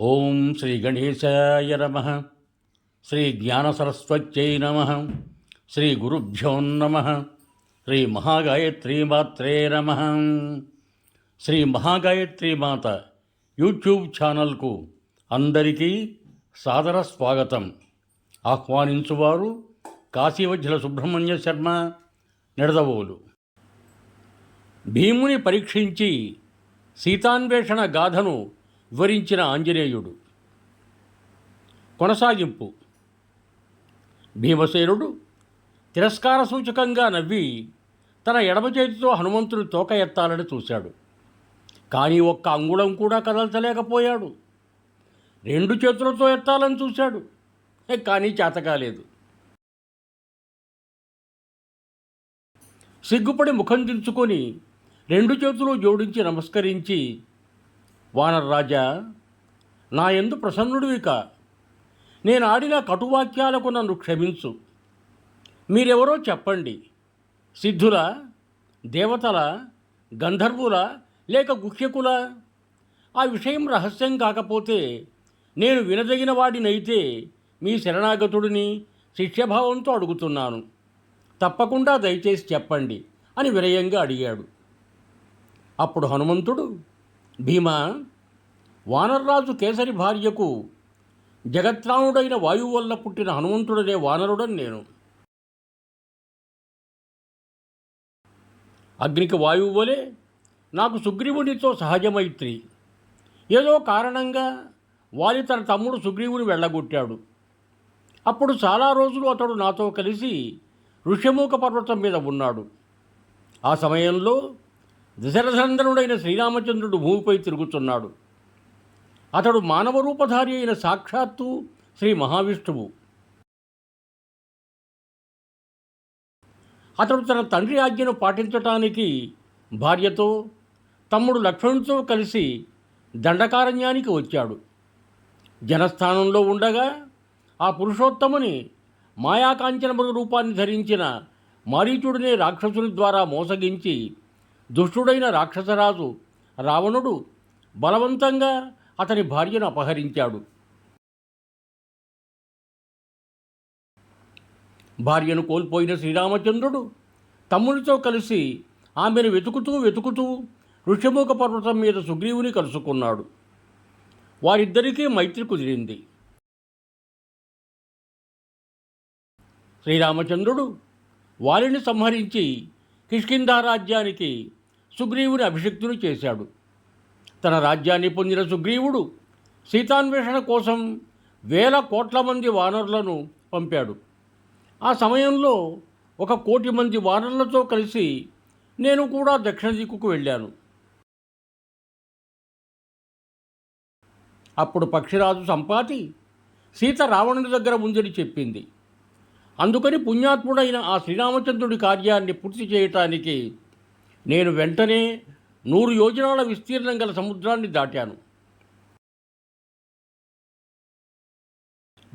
ఓం శ్రీ గణేశాయ నమ. శ్రీ జ్ఞానసరస్వత్యై నమ. శ్రీ గురుభ్యో నమ. శ్రీ మహాగాయత్రీమాత్రే నమ. శ్రీ మహాగాయత్రి మాత యూట్యూబ్ ఛానల్కు అందరికీ సాదర స్వాగతం. ఆహ్వానించువారు కాశీవజ్జల సుబ్రహ్మణ్య శర్మ నిడదవోలు. భీముని పరీక్షించి సీతాన్వేషణ గాథను వివరించిన ఆంజనేయుడు. కొనసాగింపు. భీమసేనుడు తిరస్కార సూచకంగా నవ్వి తన ఎడమ చేతితో హనుమంతుడు తోక ఎత్తాలని చూశాడు. కానీ ఒక్క అంగుళం కూడా కదల్చలేకపోయాడు. రెండు చేతులతో ఎత్తాలని చూశాడు. కానీ చేతకాలేదు సిగ్గుపడి ముఖం దించుకొని రెండు చేతులు జోడించి నమస్కరించి వానర్రాజా నా ఎందు ప్రసన్నుడివిక నేను ఆడిన కటువాక్యాలకు నన్ను క్షమించు. మీరెవరో చెప్పండి. సిద్ధుల దేవతల గంధర్వుల లేక గుహ్యకుల? ఆ విషయం రహస్యం కాకపోతే నేను వినదగిన వాడినైతే మీ శరణాగతుడిని శిష్యభావంతో అడుగుతున్నాను. తప్పకుండా దయచేసి చెప్పండి అని వినయంగా అడిగాడు. అప్పుడు హనుమంతుడు భీమా వానర్రాజు కేసరి భార్యకు జగత్రానుడైన వాయువు వల్ల పుట్టిన హనుమంతుడనే వానరుడని నేను. అగ్నికి వాయువు వలె నాకు సుగ్రీవునితో సహజమైత్రి. ఏదో కారణంగా వాలి తన తమ్ముడు సుగ్రీవుని వెళ్ళగొట్టాడు. అప్పుడు చాలా రోజులు అతడు నాతో కలిసి ఋషముఖ పర్వతం మీద ఉన్నాడు. ఆ సమయంలో దశరథనందనుడైన శ్రీరామచంద్రుడు భూమిపై తిరుగుతున్నాడు. అతడు మానవ రూపధారి అయిన సాక్షాత్తు శ్రీ మహావిష్ణువు. అతడు తన తండ్రి ఆజ్ఞను పాటించటానికి భార్యతో తమ్ముడు లక్ష్మణుతో కలిసి దండకారణ్యానికి వచ్చాడు. జనస్థానంలో ఉండగా ఆ పురుషోత్తముని మాయాకాంచన మృగ రూపాన్ని ధరించిన మారీచుడినే రాక్షసుని ద్వారా మోసగించి దుష్టుడైన రాక్షసరాజు రావణుడు బలవంతంగా అతని భార్యను అపహరించాడు. భార్యను కోల్పోయిన శ్రీరామచంద్రుడు తమ్ముడితో కలిసి ఆమెను వెతుకుతూ వెతుకుతూ ఋషముఖ పర్వతం మీద సుగ్రీవుని కలుసుకున్నాడు. వారిద్దరికీ మైత్రి కుదిరింది. శ్రీరామచంద్రుడు వారిని సంహరించి కిష్కింధా రాజ్యానికి సుగ్రీవుని అభిషిక్తుని చేశాడు. తన రాజ్యాన్ని పొందిన సుగ్రీవుడు సీతాన్వేషణ కోసం వేల కోట్ల మంది వానరులను పంపాడు. ఆ సమయంలో ఒక కోటి మంది వానరులతో కలిసి నేను కూడా దక్షిణ దిక్కుకు వెళ్ళాను. అప్పుడు పక్షిరాజు సంపాతి సీత రావణుని దగ్గర ఉందని చెప్పింది. అందుకని పుణ్యాత్ముడైన ఆ శ్రీరామచంద్రుడి కార్యాన్ని పూర్తి చేయటానికి నేను వెంటనే నూరు యోజనాల విస్తీర్ణం గల సముద్రాన్ని దాటాను.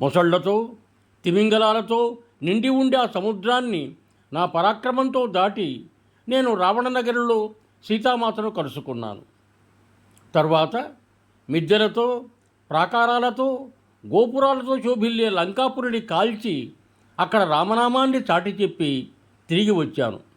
మొసళ్ళతో తిమింగలాలతో నిండి ఉండే ఆ సముద్రాన్ని నా పరాక్రమంతో దాటి నేను రావణనగరంలో సీతామాతను కలుసుకున్నాను. తర్వాత మిద్దెలతో ప్రాకారాలతో గోపురాలతో శోభిల్లే లంకాపురిని కాల్చి అక్కడ రామనామాన్ని చాటి చెప్పి తిరిగి వచ్చాను.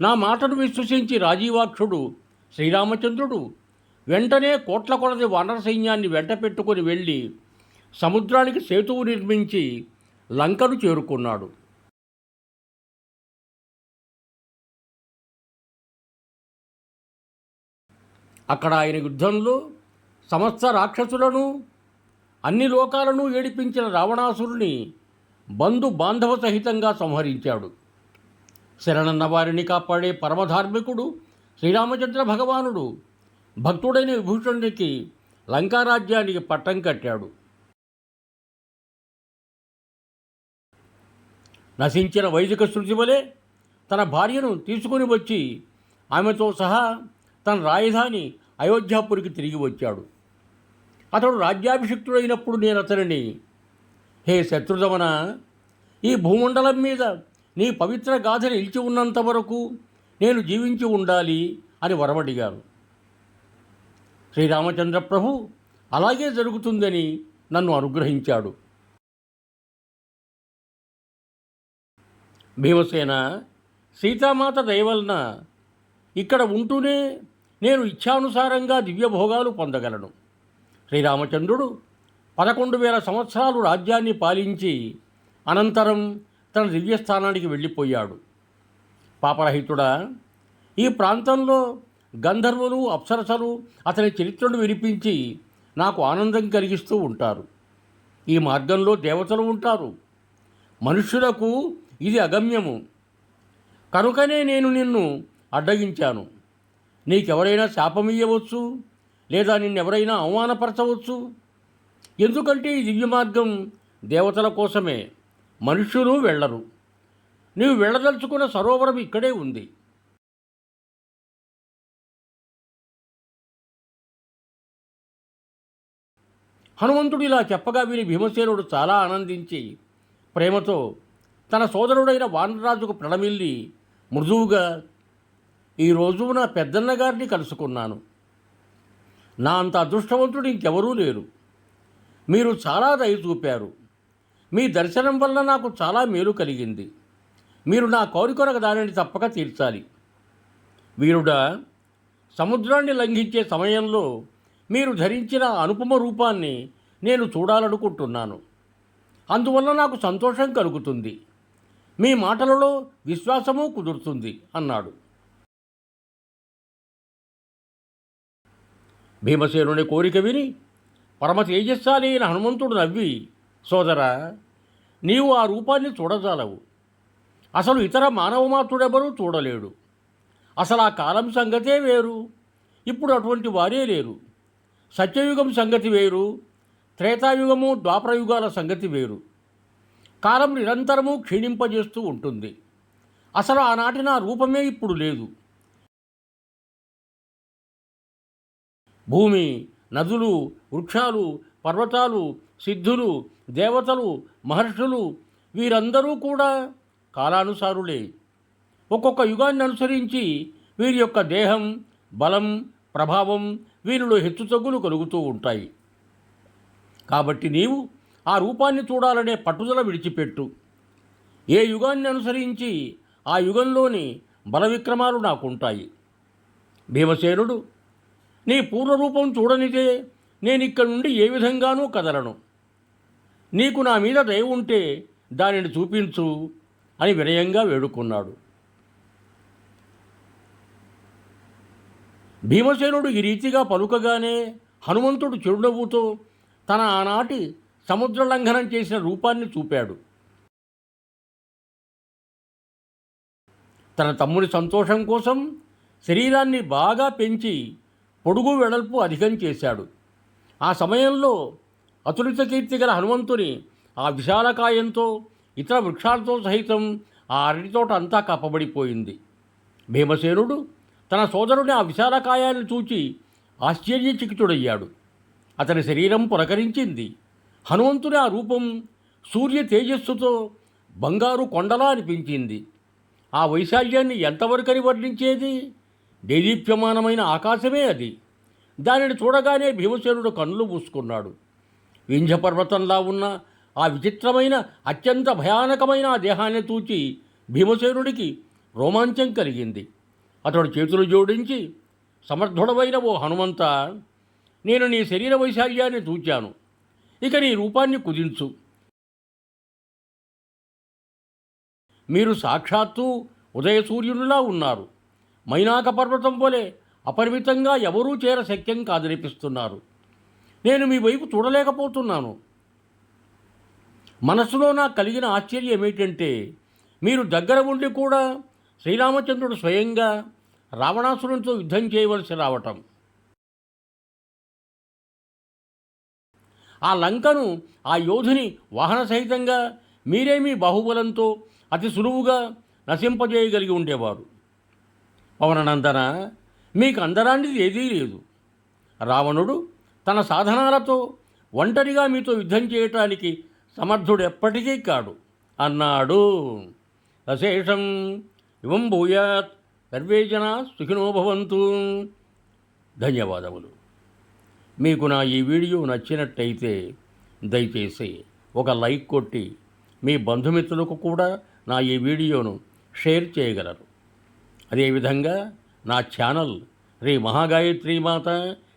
నా మాటను విశ్వసించి రాజీవాక్షుడు శ్రీరామచంద్రుడు వెంటనే కోట్ల కొలది వానర సైన్యాన్ని వెంట పెట్టుకుని వెళ్ళి సముద్రానికి సేతువు నిర్మించి లంకను చేరుకున్నాడు. అక్కడ ఆయన యుద్ధంలో సమస్త రాక్షసులను అన్ని లోకాలను ఏడిపించిన రావణాసురుని బంధు బాంధవ సహితంగా సంహరించాడు. శరణన్న వారిని కాపాడే పరమధార్మికుడు శ్రీరామచంద్ర భగవానుడు. భక్తుడైన విభూషణుడికి లంకారాజ్యానికి పట్టం కట్టాడు. నశించిన వైదిక శృతి వలె తన భార్యను తీసుకుని వచ్చి ఆమెతో సహా తన రాజధాని అయోధ్యాపురికి తిరిగి వచ్చాడు. అతడు రాజ్యాభిషిక్తుడైనప్పుడు నేను అతనిని హే శత్రుదమన ఈ భూమండలం మీద నీ పవిత్ర గాథ నిలిచి ఉన్నంత వరకు నేను జీవించి ఉండాలి అని వరమడిగారు. శ్రీరామచంద్ర ప్రభు అలాగే జరుగుతుందని నన్ను అనుగ్రహించాడు. భీమసేన సీతామాత దయవలన ఇక్కడ ఉంటూనే నేను ఇచ్ఛానుసారంగా దివ్యభోగాలు పొందగలను. శ్రీరామచంద్రుడు పదకొండు వేల సంవత్సరాలు రాజ్యాన్ని పాలించి అనంతరం తన దివ్యస్థానానికి వెళ్ళిపోయాడు. పాపరహితుడా ఈ ప్రాంతంలో గంధర్వులు అప్సరసలు అతని చరిత్రను వినిపించి నాకు ఆనందం కలిగిస్తూ ఉంటారు. ఈ మార్గంలో దేవతలు ఉంటారు. మనుష్యులకు ఇది అగమ్యము. కనుకనే నేను నిన్ను అడ్డగించాను. నీకెవరైనా శాపమియ్యవచ్చు లేదా నిన్నెవరైనా అవమానపరచవచ్చు? ఎందుకంటే ఈ దివ్య మార్గం దేవతల కోసమే. మనుషులు వెళ్ళరు. నీవు వెళ్ళదలుచుకున్న సరోవరం ఇక్కడే ఉంది. హనుమంతుడు ఇలా చెప్పగా విని భీమసేనుడు చాలా ఆనందించి ప్రేమతో తన సోదరుడైన వానరాజుకు ప్రణమిల్లి మృదువుగా ఈరోజు నా పెద్దన్న గారిని కలుసుకున్నాను. నా అంత అదృష్టవంతుడు ఇంకెవరూ లేరు. మీరు చాలా దయ చూపారు. మీ దర్శనం వల్ల నాకు చాలా మేలు కలిగింది. మీరు నా కోరికొనక దానిని తప్పక తీర్చాలి. వీరుడా సముద్రాన్ని లంఘించే సమయంలో మీరు ధరించిన అనుపమ రూపాన్ని నేను చూడాలనుకుంటున్నాను. అందువల్ల నాకు సంతోషం కలుగుతుంది. మీ మాటలలో విశ్వాసము కుదురుతుంది అన్నాడు. భీమసేనుని కోరిక విని పరమ తేజస్సాలి అయిన హనుమంతుడు నవ్వి సోదరా నీవు ఆ రూపాన్ని చూడజాలవు. అసలు ఇతర మానవమాత్రుడెవరూ చూడలేడు. అసలు ఆ కాలం సంగతే వేరు. ఇప్పుడు అటువంటి వారే లేరు. సత్యయుగం సంగతి వేరు. త్రేతాయుగము ద్వాపరయుగాల సంగతి వేరు. కాలం నిరంతరము క్షీణింపజేస్తూ ఉంటుంది. అసలు ఆనాటి నా రూపమే ఇప్పుడు లేదు. భూమి నదులు వృక్షాలు పర్వతాలు సిద్ధులు దేవతలు మహర్షులు వీరందరూ కూడా కాలానుసారులే. ఒక్కొక్క యుగాన్ని అనుసరించి వీరి యొక్క దేహం బలం ప్రభావం వీరిలో హెచ్చుతగ్గులు కలుగుతూ ఉంటాయి. కాబట్టి నీవు ఆ రూపాన్ని చూడాలనే పట్టుదల విడిచిపెట్టు. ఏ యుగాన్ని అనుసరించి ఆ యుగంలోని బల విక్రమాలు నాకుంటాయి. భీమసేనుడు నీ పూర్వరూపం చూడనిదే నేను ఇక్కడ నుండి ఏ విధంగానూ కదలను. నీకు నా మీద దయ ఉంటే దానిని చూపించు అని వినయంగా వేడుకున్నాడు. భీమసేనుడు ఈ రీతిగా పలుకగానే హనుమంతుడు చిరునవ్వుతో తన ఆనాటి సముద్ర లంఘనం చేసిన రూపాన్ని చూపాడు. తన తమ్ముడి సంతోషం కోసం శరీరాన్ని బాగా పెంచి పొడుగు వెడల్పు అధికం చేశాడు. ఆ సమయంలో అతులిత కీర్తి గల హనుమంతుని ఆ విశాలకాయంతో ఇతర వృక్షాలతో సహితం ఆ అరటి తోట అంతా కప్పబడిపోయింది భీమసేనుడు తన సోదరుని ఆ విశాలకాయాన్ని చూచి ఆశ్చర్యచకితుడయ్యాడు. అతని శరీరం పులకరించింది. హనుమంతుని ఆ రూపం సూర్య తేజస్సుతో బంగారు కొండలా అనిపించింది. ఆ వైశాల్యాన్ని ఎంతవరకని వర్ణించేది? దేదీప్యమానమైన ఆకాశమే అది. దానిని చూడగానే భీమసేనుడు కన్నులు మూసుకున్నాడు. వింధ్యపర్వతంలా ఉన్న ఆ విచిత్రమైన అత్యంత భయానకమైన ఆ దేహాన్ని తూచి భీమసేనుడికి రోమాంచం కలిగింది. అతడు చేతులు జోడించి సమర్థుడమైన ఓ హనుమంత నేను నీ శరీర వైశాల్యాన్ని చూచాను ఇక నీ రూపాన్ని కుదించు. మీరు సాక్షాత్తు ఉదయసూర్యునిలా ఉన్నారు. మైనాక పర్వతం వలె అపరిమితంగా ఎవరూ చేర శక్యం కాదనిపిస్తున్నారు. నేను మీ వైపు చూడలేకపోతున్నాను. మనసులో నాకు కలిగిన ఆశ్చర్యం ఏమిటంటే మీరు దగ్గర ఉండి కూడా శ్రీరామచంద్రుడు స్వయంగా రావణాసురునితో యుద్ధం చేయవలసి రావటం. ఆ లంకను ఆ యోధుని వాహన సహితంగా మీరే మీ బాహుబలంతో అతి సులువుగా నశింపజేయగలిగి ఉండేవారు. పవననందన మీకు అందరానిది ఏదీ లేదు. రావణుడు తన సాధనాలతో ఒంటరిగా మీతో యుద్ధం చేయటానికి సమర్థుడు ఎప్పటికీ కాడు. అన్నాడు. అశేషం. ఇవం భూయాత్. సర్వే జనా ధన్యవాదములు. మీకు నా ఈ వీడియో నచ్చినట్టయితే దయచేసి ఒక లైక్ కొట్టి మీ బంధుమిత్రులకు కూడా నా ఈ వీడియోను షేర్ చేయగలరు. అదేవిధంగా నా ఛానల్ శ్రీ మహాగాయత్రి మాత